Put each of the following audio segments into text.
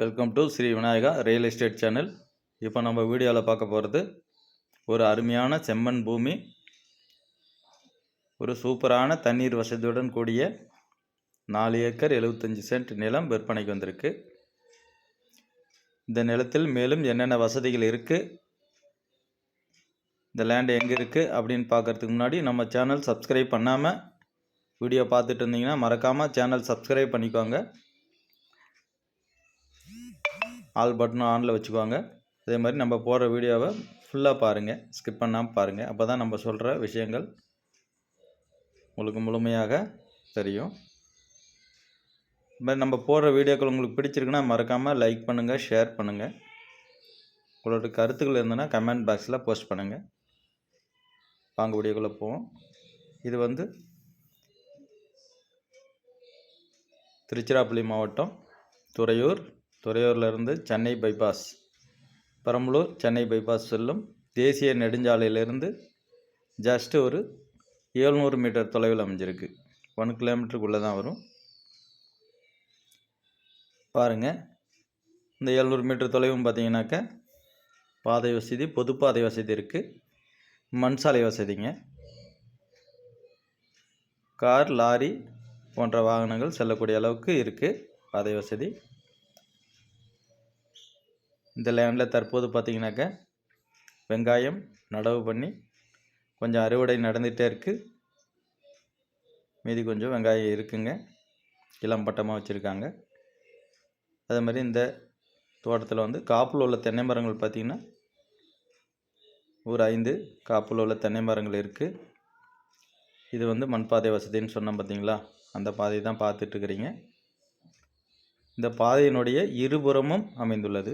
Welcome to Sri Vinayaka real estate channel இப்போ நம்ம வீடியோவில் பார்க்க போகிறது ஒரு அருமையான செம்மண் பூமி ஒரு சூப்பரான தண்ணீர் வசதியுடன் கூடிய நாலு ஏக்கர் எழுபத்தஞ்சி சென்ட் நிலம் விற்பனைக்கு வந்திருக்கு. இந்த நிலத்தில் மேலும் என்னென்ன வசதிகள் இருக்குது இந்த லேண்டு எங்கே இருக்குது அப்படின்னு பார்க்குறதுக்கு முன்னாடி நம்ம சேனல் சப்ஸ்கிரைப் பண்ணாமல் வீடியோ பார்த்துட்டு இருந்தீங்கன்னா மறக்காமல் சேனல் சப்ஸ்கிரைப் பண்ணிக்கோங்க. ஆல் பட்டனும் ஆனில் வச்சுக்கோங்க. அதே மாதிரி நம்ம போடுற வீடியோவை ஃபுல்லாக பாருங்கள் ஸ்கிப் பண்ணாமல் பாருங்கள் அப்போ தான் நம்ம சொல்கிற விஷயங்கள் உங்களுக்கு முழுமையாக தெரியும். இது மாதிரி நம்ம போடுற வீடியோக்கள் உங்களுக்கு பிடிச்சிருக்குன்னா மறக்காமல் லைக் பண்ணுங்கள் ஷேர் பண்ணுங்கள் உங்களோட கருத்துக்கள் இருந்ததுன்னா கமெண்ட் பாக்ஸில் போஸ்ட் பண்ணுங்கள் வாங்க வீடியோக்குள்ளே போவோம். இது வந்து திருச்சிராப்பள்ளி மாவட்டம் துறையூர் துறையூர்லேருந்து சென்னை பைபாஸ் பெரம்பலூர் சென்னை பைபாஸ் செல்லும் தேசிய நெடுஞ்சாலையிலிருந்து ஜஸ்ட்டு ஒரு ஏழ்நூறு மீட்டர் தொலைவில் அமைஞ்சிருக்கு. ஒன் கிலோமீட்டருக்குள்ளே தான் வரும். பாருங்கள் இந்த எழுநூறு மீட்டர் தொலைவும் பார்த்தீங்கன்னாக்கா பாதை வசதி பொது பாதை வசதி இருக்குது மண் சாலை வசதிங்க. கார் லாரி போன்ற வாகனங்கள் செல்லக்கூடிய அளவுக்கு இருக்குது பாதை வசதி. இந்த லேண்டில் தற்போது பார்த்திங்கனாக்க வெங்காயம் நடவு பண்ணி கொஞ்சம் அறுவடை நடந்துகிட்டே இருக்குது மீதி கொஞ்சம் வெங்காயம் இருக்குங்க. இளம் பட்டமாக வச்சுருக்காங்க. அதே மாதிரி இந்த தோட்டத்தில் வந்து காப்பில் உள்ள தென்னை மரங்கள் பார்த்திங்கன்னா ஒரு ஐந்து காப்பில் உள்ள தென்னை மரங்கள் இருக்குது இது வந்து மண்பாதை வசதின்னு சொன்னோம் பார்த்தீங்களா? அந்த பாதை தான் பார்த்துட்ருக்குறீங்க இந்த பாதையினுடைய இருபுறமும் அமைந்துள்ளது.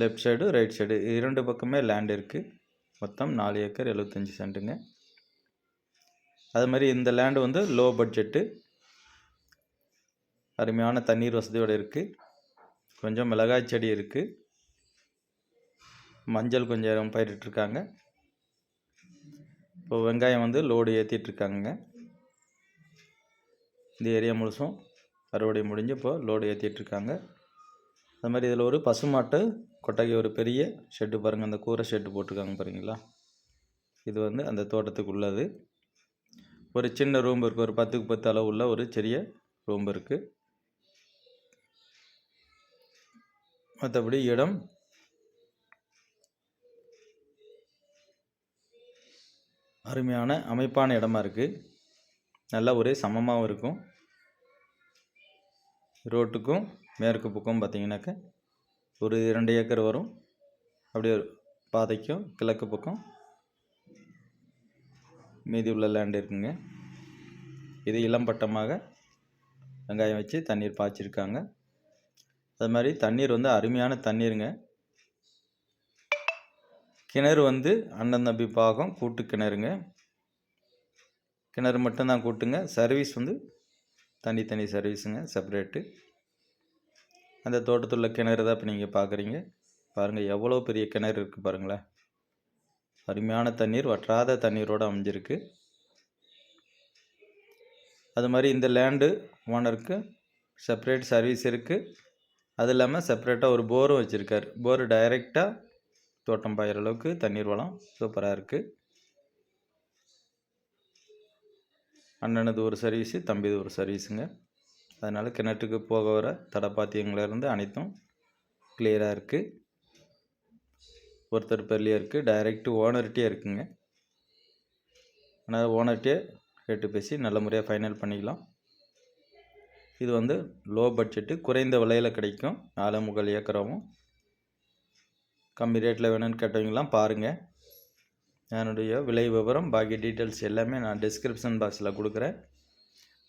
லெஃப்ட் சைடு ரைட் சைடு இரண்டு பக்கமே லேண்ட் இருக்குது மொத்தம் நாலு ஏக்கர் எழுபத்தஞ்சி சென்ட்டுங்க. அது மாதிரி இந்த லேண்டு வந்து லோ பட்ஜெட்டு அருமையான தண்ணீர் வசதியோடு இருக்குது கொஞ்சம் மிளகாய் செடி இருக்குது மஞ்சள் கொஞ்சம் பயிரிட்டுருக்காங்க இப்போ வெங்காயம் வந்து லோடு ஏற்றிட்டுருக்காங்க இந்த ஏரியா முழுசும் அறுவடை முடிஞ்சு இப்போது லோடு ஏற்றிட்டுருக்காங்க அது மாதிரி இதில் ஒரு பசுமாட்டு கொட்டகை ஒரு பெரிய ஷெட்டு பாருங்கள் அந்த கூரை ஷெட்டு போட்டிருக்காங்க பாருங்களா. இது வந்து அந்த தோட்டத்துக்கு உள்ளது. ஒரு சின்ன ரூம் இருக்குது ஒரு பத்துக்கு பத்து அளவு உள்ள ஒரு சிறிய ரூம் இருக்குது மற்றபடி இடம் அருமையான அமைப்பான இடமா இருக்குது நல்லா ஒரே சமமாகவும் இருக்கும். ரோட்டுக்கும் மேற்கு பக்கம் பார்த்தீங்கன்னாக்கா ஒரு இரண்டு ஏக்கர் வரும். அப்படியே பாதைக்கும் கிழக்கு பக்கம் மீதி உள்ள லேண்ட் இருக்குங்க. இது இளம் பட்டமாக வெங்காயம் வச்சு தண்ணீர் பாய்ச்சிருக்காங்க. அது மாதிரி தண்ணீர் வந்து அருமையான தண்ணீருங்க. கிணறு வந்து அண்ணன் தம்பி பாகம் கூட்டு கிணறுங்க. கிணறு மட்டும்தான் கூட்டுங்க. சர்வீஸ் வந்து தனித்தனி சர்வீஸுங்க செப்பரேட்டு அந்த தோட்டத்துள்ள கிணறு தான் இப்போ நீங்கள் பார்க்குறீங்க. பாருங்கள் எவ்வளோ பெரிய கிணறு இருக்குது பாருங்களேன். அருமையான தண்ணீர் வற்றாத தண்ணீரோடு அமைஞ்சிருக்கு. அது மாதிரி இந்த லேண்டு ஓனருக்கு செப்பரேட் சர்வீஸ் இருக்குது அது இல்லாமல் செப்பரேட்டாக ஒரு போரும் வச்சுருக்கார். போர் டைரெக்டாக தோட்டம் பாயிற அளவுக்கு தண்ணீர் வளம் சூப்பராக இருக்குது அண்ணனது ஒரு சர்வீஸு தம்பிது ஒரு சர்வீஸுங்க. அதனால் கிணற்றுக்கு போக வர தடப்பாத்தியங்கள்லேருந்து அனைத்தும் கிளியராக இருக்குது ஒருத்தர் பேர்லேயே இருக்குது டைரெக்டு ஓனர்கிட்டே இருக்குங்க. ஆனால் ஓனர்கிட்டே கேட்டு பேசி நல்ல முறையாக ஃபைனல் பண்ணிக்கலாம். இது வந்து லோ பட்ஜெட்டு குறைந்த விலையில் கிடைக்கும். நாலு முகல் ஏக்கராவும் கம்மி ரேட்டில் வேணும்னு கேட்டவங்களாம் பாருங்கள் என்னுடைய விலை விவரம் பாக்கி டீட்டெயில்ஸ் எல்லாமே நான் டிஸ்கிரிப்ஷன் பாக்ஸில் கொடுக்குறேன்.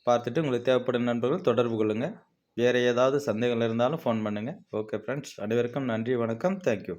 பார்த்துட்டு உங்களுக்கு தேவைப்படும் நண்பர்கள் தொடர்பு கொள்ளுங்கள் வேறு ஏதாவது சந்தேகங்கள் இருந்தாலும் ஃபோன் பண்ணுங்கள் ஓகே ஃப்ரெண்ட்ஸ் அனைவருக்கும் நன்றி வணக்கம். தேங்க்யூ